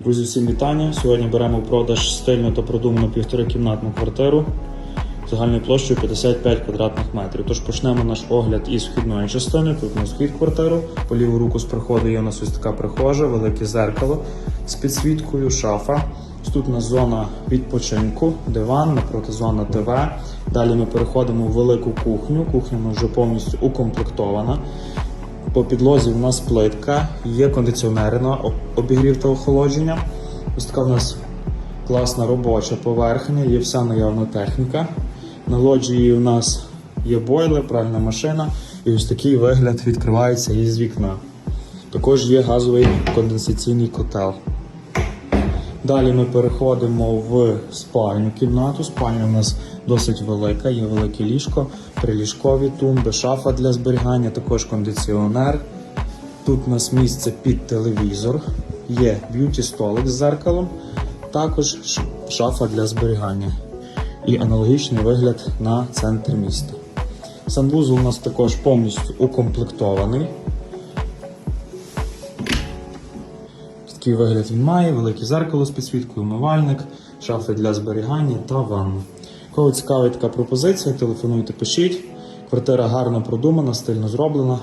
Друзі, всім вітання. Сьогодні беремо в продаж стильну та продуману півторакімнатну квартиру загальною площею 55 квадратних метрів. Тож почнемо наш огляд із вхідної частини. Тут у нас вхід квартиру. По ліву руку з приходу є у нас ось така прихожа, велике зеркало з підсвіткою, шафа. Тут у нас зона відпочинку, диван, напроти зона ТВ. Далі ми переходимо в велику кухню. Кухня вже повністю укомплектована. По підлозі у нас плитка, є кондиціонери на обігрів та охолодження. Ось така у нас класна робоча поверхня, є вся наявна техніка. На лоджії у нас є бойлер, пральна машина, і ось такий вигляд відкривається із вікна. Також є газовий конденсаційний котел. Далі ми переходимо в спальню кімнату. Спальня у нас досить велика, є велике ліжко, приліжкові тумби, шафа для зберігання, також кондиціонер. Тут у нас місце під телевізор, є б'юті столик з зеркалом, також шафа для зберігання. І аналогічний вигляд на центр міста. Санвузол у нас також повністю укомплектований. Такий вигляд він має, велике зеркало з підсвіткою, умивальник, шафи для зберігання та ванну. Кого цікавить така пропозиція, телефонуйте, пишіть. Квартира гарно продумана, стильно зроблена.